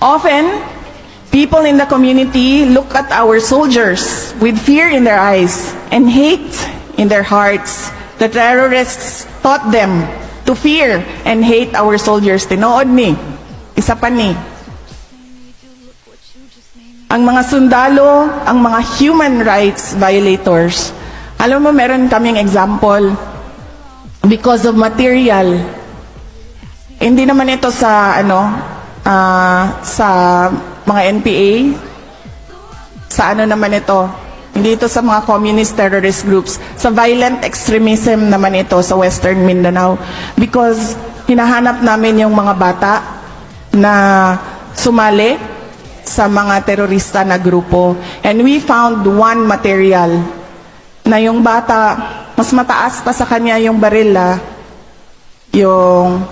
Often, people in the community look at our soldiers with fear in their eyes and hate in their hearts. The terrorists taught them to fear and hate our soldiers. Tinood ni. Isa pa ni. Ang mga sundalo, ang mga human rights violators. Alam mo, meron kaming example because of material. Hindi naman ito sa ano ah, sa mga NPA. Sa ano naman ito? Hindi ito sa mga communist terrorist groups. Sa violent extremism naman ito sa Western Mindanao. Because hinahanap namin yung mga bata na sumali sa mga terorista na grupo. And we found one material na yung bata, mas mataas pa sa kanya yung baril ah, yung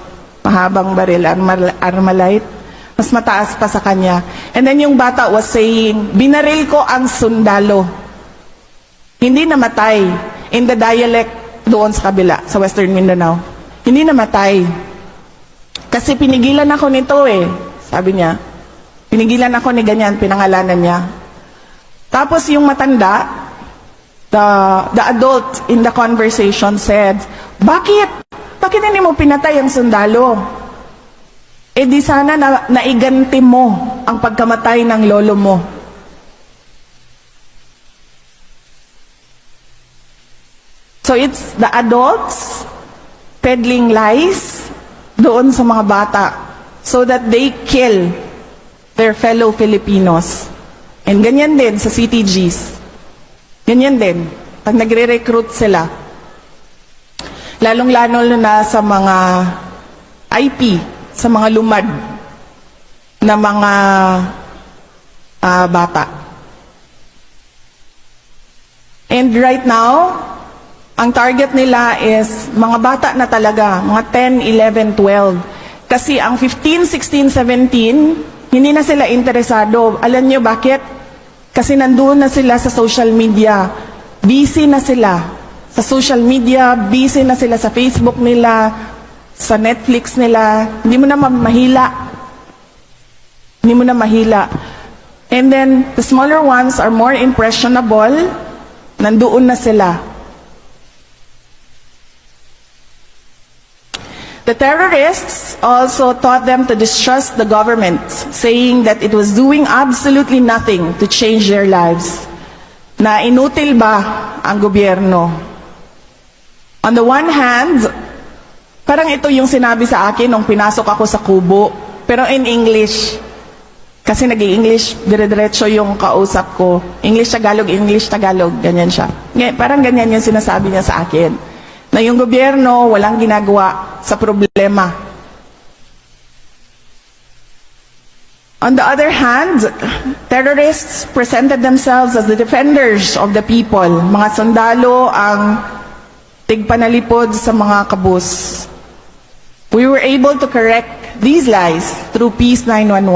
mahabang baril, armal, armalite, mas mataas pa sa kanya. And then yung bata was saying, binaril ko ang sundalo. Hindi namatay. In the dialect doon sa kabila, sa Western Mindanao. Hindi namatay. Kasi pinigilan ako nito eh, sabi niya. Pinigilan ako ni ganyan, pinangalanan niya. Tapos yung matanda, the, the adult in the conversation said, Bakit? Bakit hindi mo pinatay ang sundalo? Eh di sana na, naiganti mo ang pagkamatay ng lolo mo. So it's the adults peddling lies doon sa mga bata so that they kill their fellow Filipinos. And ganyan din sa CTGs. Ganyan din. Pag nagre-recruit sila, lalong-lalo na sa mga IP, sa mga lumad na mga ah, bata. And right now, ang target nila is mga bata na talaga, mga 10, 11, 12. Kasi ang 15, 16, 17, hindi na sila interesado. Alam nyo bakit? Kasi nandoon na sila sa social media. Busy na sila sa social media, busy na sila sa Facebook nila, sa Netflix nila. Hindi mo na ma- mahila. Hindi mo na mahila. And then, the smaller ones are more impressionable. Nandoon na sila. The terrorists also taught them to distrust the government, saying that it was doing absolutely nothing to change their lives. Na inutil ba ang gobyerno? On the one hand, parang ito yung sinabi sa akin nung pinasok ako sa kubo, pero in English. Kasi nag english dire-diretso yung kausap ko. English, Tagalog, English, Tagalog, ganyan siya. Parang ganyan yung sinasabi niya sa akin. Na yung gobyerno walang ginagawa sa problema. On the other hand, terrorists presented themselves as the defenders of the people. Mga sundalo ang tigpanalipod sa mga kabus. Able to correct these lies through Peace 911.